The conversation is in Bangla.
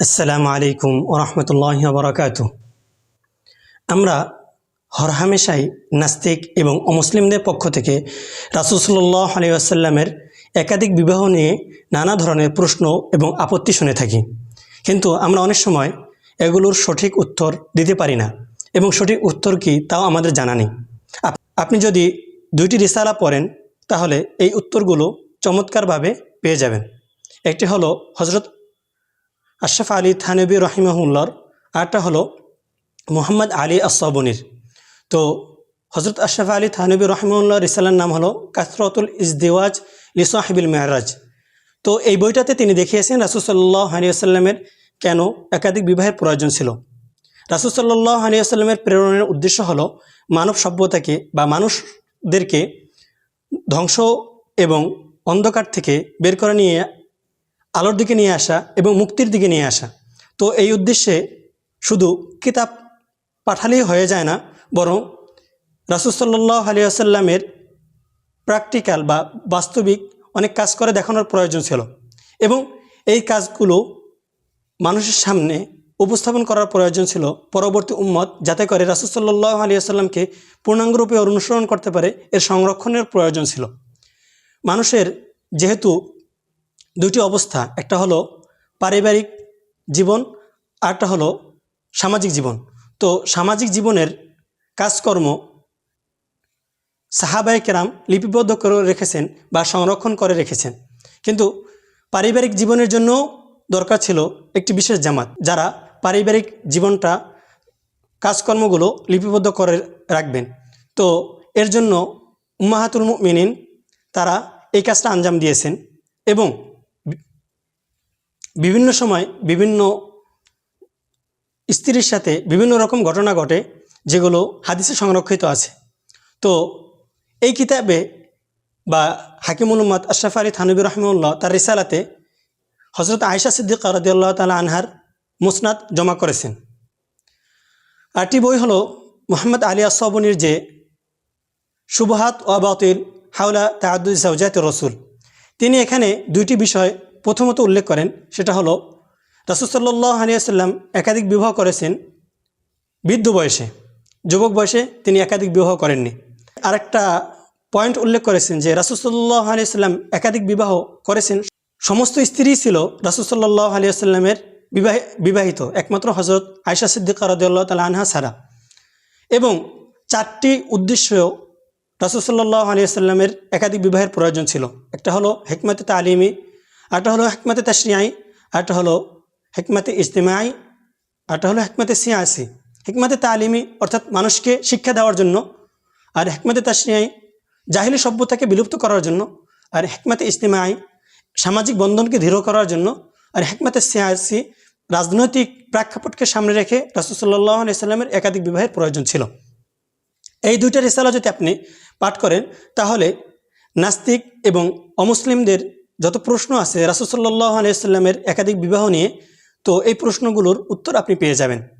আসসালামু আলাইকুম ওরহমতুল্লাহ বরকাত আমরা হরহামেশাই নাস্তিক এবং অমুসলিমদের পক্ষ থেকে রাসুসল্লাহ আলিয়াসাল্লামের একাধিক বিবাহ নিয়ে নানা ধরনের প্রশ্ন এবং আপত্তি শুনে থাকি। কিন্তু আমরা অনেক সময় এগুলোর সঠিক উত্তর দিতে পারি না এবং সঠিক উত্তর কি তাও আমাদের জানা নেই। আপনি যদি দুইটি রিসালা পড়েন, তাহলে এই উত্তরগুলো চমৎকারভাবে পেয়ে যাবেন। একটি হলো হজরত আশরাফ আলী থানবী রহিমাহুল্লার আরটা হলো মোহাম্মদ আলী আসবনির তো হজরত আশরাফ আলী থানবী রহিমাহুল্লাহ রিসালার নাম হলো কাসরতুল ইজদিওয়াজ লিসাহিবিল মেহরাজ তো এই বইটাতে তিনি দেখিয়েছেন রাসুসাল্লাহ আলিয়াল্লামের কেন একাধিক বিবাহের প্রয়োজন ছিল। রাসুসাল্লাহ আলিয়াল্লামের প্রেরণের উদ্দেশ্য হলো মানব সভ্যতাকে বা মানুষদেরকে ধ্বংস এবং অন্ধকার থেকে বের করে নিয়ে আলোর দিকে নিয়ে আসা এবং মুক্তির দিকে নিয়ে আসা। তো এই উদ্দেশ্যে শুধু কিতাব পাঠালেই হয়ে যায় না, বরং রাসুসাল্লাহ আলিয়াসাল্লামের প্র্যাকটিক্যাল বা বাস্তবিক অনেক কাজ করে দেখানোর প্রয়োজন ছিল এবং এই কাজগুলো মানুষের সামনে উপস্থাপন করার প্রয়োজন ছিল পরবর্তী উম্মত যাতে করে রাসুসাল্লাহ আলিয়াসাল্লামকে পূর্ণাঙ্গরূপে অনুসরণ করতে পারে, এর সংরক্ষণের প্রয়োজন ছিল। মানুষের যেহেতু দুটি অবস্থা, একটা হলো পারিবারিক জীবন আরটা হলো সামাজিক জীবন। তো সামাজিক জীবনের কাজকর্ম সাহাবাই কেরাম লিপিবদ্ধ করে রেখেছেন বা সংরক্ষণ করে রেখেছেন। কিন্তু পারিবারিক জীবনের জন্য দরকার ছিল একটি বিশেষ জামাত, যারা পারিবারিক জীবনটা, কাজকর্মগুলো লিপিবদ্ধ করে রাখবেন। তো এর জন্য উম্মাহাতুল মিনিন তারা এই কাজটা আঞ্জাম দিয়েছেন এবং বিভিন্ন সময় বিভিন্ন স্ত্রীর সাথে বিভিন্ন রকম ঘটনা ঘটে, যেগুলো হাদিসে সংরক্ষিত আছে। তো এই কিতাবে বা হাকিমুল উম্মদ আশরাফ আলী থানবী রহমুল্লাহ তার রিসালাতে হজরত আয়সা সিদ্দিক রাদিয়াল্লাহ তালা আনহার মুসনাদ জমা করেছেন। আরটি বই হলো মোহাম্মদ আলী আসবনির যে শুভহাত ও বাতিল হাওলা তাহাদুল সাউজাত রসুল। তিনি এখানে দুইটি বিষয় প্রথমত উল্লেখ করেন, সেটা হলো রাসুসাল্লাহ আলিয়াল্লাম একাধিক বিবাহ করেছেন বৃদ্ধ বয়সে, যুবক বয়সে তিনি একাধিক বিবাহ করেননি। আরেকটা পয়েন্ট উল্লেখ করেছেন যে রাসুসাল্লাহ আলিয়াল্লাম একাধিক বিবাহ করেছেন। সমস্ত স্ত্রী ছিল রাসুসাল্লাহ আলিয়াল্লামের বিবাহ, বিবাহিত, একমাত্র হজরত আয়সা সিদ্দিকা রদুল্লাহ তালা আনহা সারা এবং চারটি উদ্দেশ্য রাসুসাল্লাহ আলিয়াল্লামের একাধিক বিবাহের প্রয়োজন ছিল। একটা হলো, হেকমতে তালিমি আরেকটা হলো হেকমতে তাশরিয়াই আরেকটা হলো হেকমতে ইজতেমাই আরেকটা হলো হেকমতে সিয়াসি হেকমতে তালিমি, অর্থাৎ মানুষকে শিক্ষা দেওয়ার জন্য, আর হেকমতে তাশরিয়াই জাহিলি সভ্যতাকে বিলুপ্ত করার জন্য, আর হেকমতে ইজতেমাই সামাজিক বন্ধনকে দৃঢ় করার জন্য, আর হেকমতে সিয়াসি রাজনৈতিক প্রেক্ষাপটকে সামনে রেখে রাসুসাল্লাহ আলিয়াল্লামের একাধিক বিবাহের প্রয়োজন ছিল। এই দুইটা রিসালা যদি আপনি পাঠ করেন, তাহলে নাস্তিক এবং অমুসলিমদের যত প্রশ্ন আছে রাসুসাল্লাহ আলিয়াল্লামের একাধিক বিবাহ নিয়ে, তো এই প্রশ্নগুলোর উত্তর আপনি পেয়ে যাবেন।